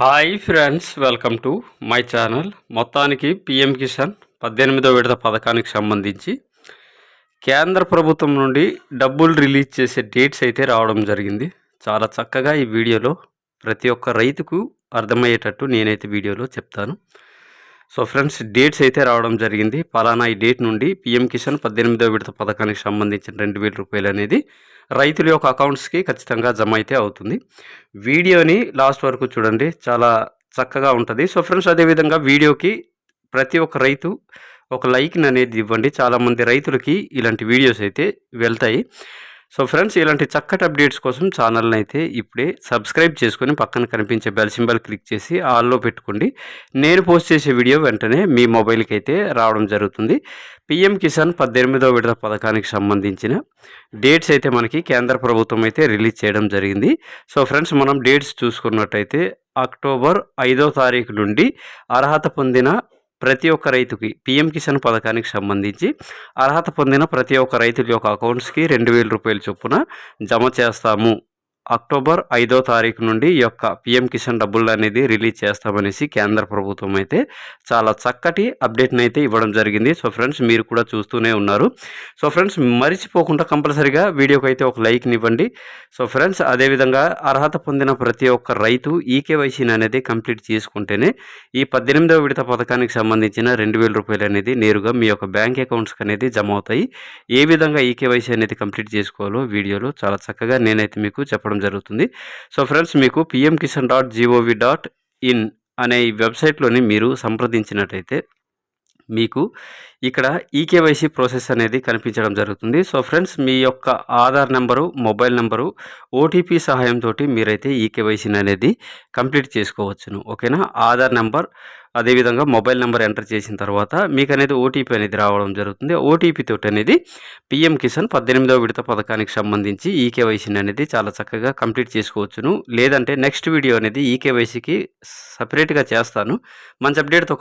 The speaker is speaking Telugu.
Hi friends welcome to my channel. మొత్తానికి పిఎం కిసాన్ పద్దెనిమిదో విడత పథకానికి సంబంధించి కేంద్ర ప్రభుత్వం నుండి డబ్బులు రిలీజ్ చేసే డేట్స్ అయితే రావడం జరిగింది. చాలా చక్కగా ఈ వీడియోలో ప్రతి ఒక్క రైతుకు అర్థమయ్యేటట్టు నేనైతే వీడియోలో చెప్తాను. సో ఫ్రెండ్స్ డేట్స్ అయితే రావడం జరిగింది. పలానా ఈ డేట్ నుండి పిఎం కిసాన్ పద్దెనిమిదో విడత పథకానికి సంబంధించిన రెండు వేల రూపాయలు అనేది రైతుల యొక్క అకౌంట్స్కి ఖచ్చితంగా జమ అయితే అవుతుంది. వీడియోని లాస్ట్ వరకు చూడండి. చాలా చక్కగా ఉంటుంది. సో ఫ్రెండ్స్ అదేవిధంగా వీడియోకి ప్రతి ఒక్క రైతు ఒక లైక్ని అనేది ఇవ్వండి. చాలామంది రైతులకి ఇలాంటి వీడియోస్ అయితే వెళ్తాయి. సో ఫ్రెండ్స్ ఇలాంటి చక్కటి అప్డేట్స్ కోసం ఛానల్ని అయితే ఇప్పుడే సబ్స్క్రైబ్ చేసుకొని పక్కన కనిపించే బెల్ సింబల్ క్లిక్ చేసి ఆల్లో పెట్టుకోండి. నేను పోస్ట్ చేసే వీడియో వెంటనే మీ మొబైల్కి అయితే రావడం జరుగుతుంది. పిఎం కిసాన్ పద్దెనిమిదవ విడత పథకానికి సంబంధించిన డేట్స్ అయితే మనకి కేంద్ర ప్రభుత్వం అయితే రిలీజ్ చేయడం జరిగింది. సో ఫ్రెండ్స్ మనం డేట్స్ చూసుకున్నట్టయితే అక్టోబర్ ఐదో తారీఖు నుండి అర్హత పొందిన ప్రతి ఒక్క రైతుకి పిఎం కిసాన్ పథకానికి సంబంధించి అర్హత పొందిన ప్రతి ఒక్క రైతుల యొక్క అకౌంట్స్కి రెండు వేల రూపాయల చొప్పున జమ చేస్తాము. అక్టోబర్ ఐదో తారీఖు నుండి ఈ యొక్క పిఎం కిసాన్ డబ్బులు అనేది రిలీజ్ చేస్తామనేసి కేంద్ర ప్రభుత్వం అయితే చాలా చక్కటి అప్డేట్ని అయితే ఇవ్వడం జరిగింది. సో ఫ్రెండ్స్ మీరు కూడా చూస్తూనే ఉన్నారు. సో ఫ్రెండ్స్ మరిచిపోకుండా కంపల్సరిగా వీడియోకి అయితే ఒక లైక్ని ఇవ్వండి. సో ఫ్రెండ్స్ అదేవిధంగా అర్హత పొందిన ప్రతి ఒక్క రైతు ఈకేవైసీని అనేది కంప్లీట్ చేసుకుంటేనే ఈ పద్దెనిమిదవ విడత పథకానికి సంబంధించిన రెండు వేల రూపాయలు అనేది నేరుగా మీ యొక్క బ్యాంక్ అకౌంట్స్కి అనేది జమ అవుతాయి. ఏ విధంగా ఈకేవైసీ అనేది కంప్లీట్ చేసుకోవాలో వీడియోలో చాలా చక్కగా నేనైతే మీకు చెప్పడం జరుగుతుంది. సో ఫ్రెండ్స్ మీకు PM Kisan dot G O V dot in అనే ఈ వెబ్సైట్లోని మీరు సంప్రదించినట్టయితే మీకు ఇక్కడ ఈకేవైసీ ప్రాసెస్ అనేది కనిపించడం జరుగుతుంది. సో ఫ్రెండ్స్ మీ యొక్క Aadhaar number mobile number OTP సహాయంతో మీరైతే ఈకేవైసీని అనేది కంప్లీట్ చేసుకోవచ్చును. ఓకేనా? ఆధార్ నెంబర్ అదేవిధంగా మొబైల్ నెంబర్ ఎంటర్ చేసిన తర్వాత మీకు అనేది ఓటీపీ అనేది రావడం జరుగుతుంది. ఓటీపీ తోటి అనేది పిఎం కిసాన్ పద్దెనిమిదవ విడత పథకానికి సంబంధించి ఈకేవైసీని అనేది చాలా చక్కగా కంప్లీట్ చేసుకోవచ్చును. లేదంటే నెక్స్ట్ వీడియో అనేది ఈకేవైసీకి సపరేట్గా చేస్తాను. మంచి అప్డేట్తో